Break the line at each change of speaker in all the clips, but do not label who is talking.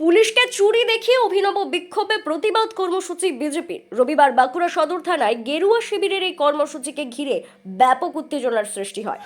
পুলিশকে চুরি দেখিয়ে অভিনব বিক্ষোভে প্রতিবাদ কর্মসূচি বিজেপির। রবিবার বাঁকুড়া সদর থানায় গেরুয়া শিবিরের এই কর্মসূচিকে ঘিরে ব্যাপক উত্তেজনার সৃষ্টি হয়।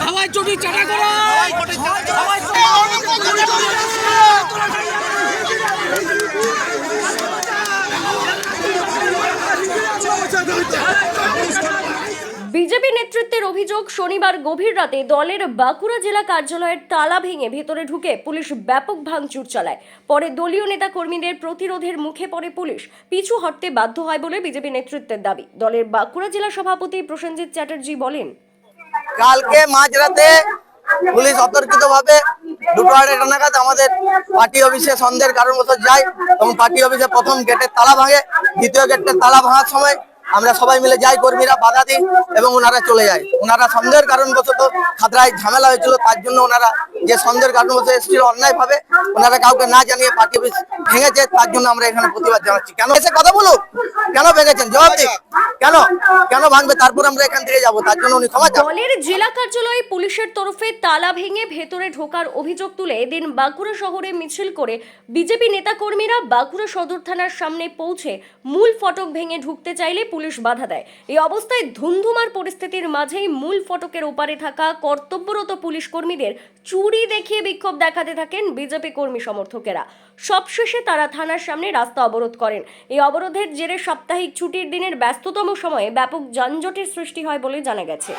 হাওয়াই চটি চাটা করো
অভিযোগ, শনিবার গভীর রাতে দলের বাঁকুড়া জেলা কার্যালয়ের তালা ভেঙে ভেতরে ঢুকে পুলিশ ব্যাপক ভাঙচুর চালায়। পরে দলীয় নেতা কর্মীদের প্রতিরোধের মুখে পড়ে পুলিশ। পিছু হটতে বাধ্য হয় বলে বিজেপি নেতৃত্বের দাবি। দলের বাঁকুড়া জেলা সভাপতি প্রসেনজিৎ চ্যাটার্জি বলেন,
কালকে মাঝরাতে পুলিশ অতর্কিত ভাবে দুটো আড়াইটা নাগাদ আমাদের পার্টি অফিসে সন্দেহের কারণবশত যায় এবং পার্টি অফিসে প্রথম গেটের তালা ভাঙে, দ্বিতীয় গেটের তালা ভাঙার সময় আমরা সবাই মিলে যাই, কর্মীরা বাধা দিই এবং ওনারা চলে যায়। ওনারা সন্দেহের কারণবশত খাতরায় ঝামেলা হয়েছিল, তার জন্য ওনারা যে সন্দেহের কারণবশত এসেছিল অন্যায় ভাবে ওনারা কাউকে না জানিয়ে পার্টি ভেঙেছে, তার জন্য আমরা এখানে প্রতিবাদ জানাচ্ছি। কেন এসে কথা বলুক? কেন ভেঙেছেন? জবাব দিক কেন? কেন ভাঙবে? তারপর আমরা এখান থেকে যাব, তার জন্য উনি ক্ষমা চান।
দলের জেলা কার্যালয়ে পুলিশের তরফে তালা ভেঙে ভেতরে ঢোকার অভিযোগ তুলে এদিন বাঁকুড়া শহরে মিছিল করে বিজেপি নেতাকর্মীরা বাঁকুড়া সদর থানার সামনে পৌঁছে মূল ফটক ভেঙে ঢুকতে চাইলে পুলিশ বাধা দেয়। এই অবস্থায় ধুন্ধুমার পরিস্থিতির মাঝেই মূল ফটকের ওপারে থাকা কর্তব্যরত পুলিশ কর্মীদের চুরি দেখিয়ে বিক্ষোভ দেখাতে থাকেন বিজেপি কর্মী সমর্থকেরা। সবশেষে তারা থানার সামনে রাস্তা অবরোধ করেন। এই অবরোধের জেরে সাপ্তাহিক ছুটির দিনের ব্যস্ততম সময়ে ব্যাপক যানজটের সৃষ্টি হয় বলে জানা গেছে।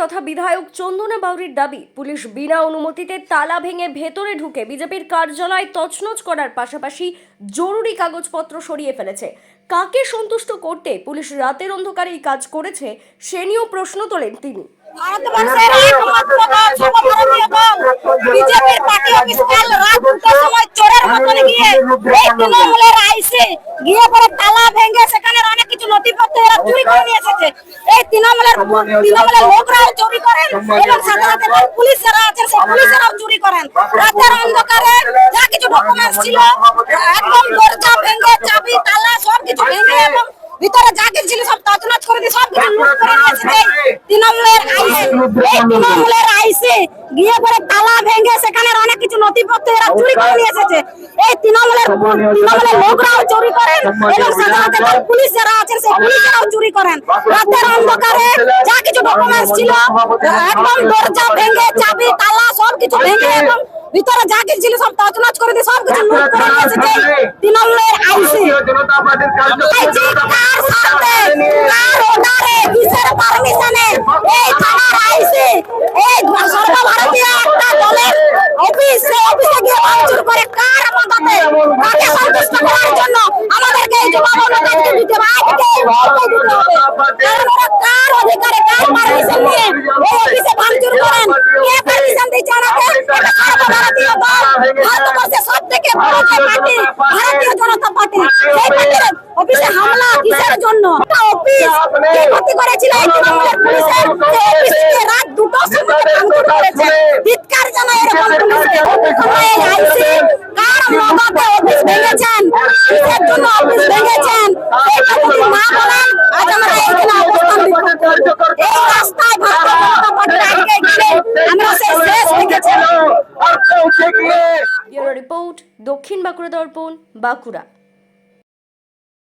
তথা বিধায়ক চন্দনা বাউরির দাবি, পুলিশ বিনা অনুমতিতে তালা ভেঙে ভেতরে ঢুকে বিজেপির কার্যালয় তছনছ করার পাশাপাশি জরুরি কাগজপত্র সরিয়ে ফেলেছে। কাকে সন্তুষ্ট করতে পুলিশ রাতের অন্ধকারে এই কাজ করেছে, সে নিয়েও প্রশ্ন তোলেন তিনি।
গিয়ে পরে তালা ভেঙে সেখানে চুরি করেন এবং পুলিশ যারা আছেন, সেই পুলিশেরাও চুরি করেন। রাতের অন্ধকারে যা কিছু ডকুমেন্টস ছিল, একদম দরজা ভেঙে, চাবি, তালা সব কিছু ভেঙে এবং ভিতরে যা কিছু ছিল সব তছনছ করে দিয়ে সব কিছু লুট করে নিয়ে এসেছে এই তৃণমূলের আইসি। এই তৃণমূলের আইসি। গিয়ে পরে তালা ভেঙে সেখানে অনেক কিছু নথিপত্র এরা চুরি করে নিয়ে এসেছে। এই তৃণমূলের তৃণমূলের লোকরাও চুরি করেন এবং সাথে পুলিশ যারা আছেন সেই পুলিশেরাও চুরি করেন। রাতের অন্ধকারে যা কিছু ডকুমেন্টস ছিল একদম দরজা ভেঙে চাবি তালা সব কিছু ভেঙে এবং ভিতরে যা কিছু ছিল সব তছনছ করে দিয়ে সব কিছু লুট করে নিয়েছে যে তৃণমূলের আইসি। কার সাথে কার অর্ডারে কিসের পারমিশনে? এই থানার আইসি এই সর্বভারতীয় একটা দলের অফিস সেই অফিসে গিয়ে ভাঙচুর করে কার মদতে কাকে সন্তুষ্ট করার জন্য আমাদেরকে এই জবাব আমাদেরকে দিতে হবে আজকে এই মুহূর্তে দিতে হবে কারণ ওরা কার অধিকারে কার পারমিশন নিয়ে এই অফিসে ভাঙচুর করেন কে পারমিশন দিচ্ছে ওনাকে এটা সর্বভারতীয় দল ভারতবর্ষের সব থেকে বড় যে পার্টি ভারতীয় জনতা পার্টি সেই পার্টির অফিসে হামলা কিসের জন্য? একটা অফিস কে ক্ষতি করেছিল এই তৃণমূলের পুলিশের? সেই অফিসকে রাত সময় ভাঙচুর করেছে। এরকম পুলিশকে। আইসি কার মদতে ভেঙেছেন? কিসের জন্য অফিস ভেঙেছেন? সেটা যদি না বলেন আজ আমরা এইখানে অবস্থান এই রাস্তায় ভারতীয় জনতা পার্টি আজকে গেলে আমরা সেই শেষ দেখেছি।
রিপোর্ট দক্ষিণ বাঁকুড়া দর্পণ বাঁকুড়া।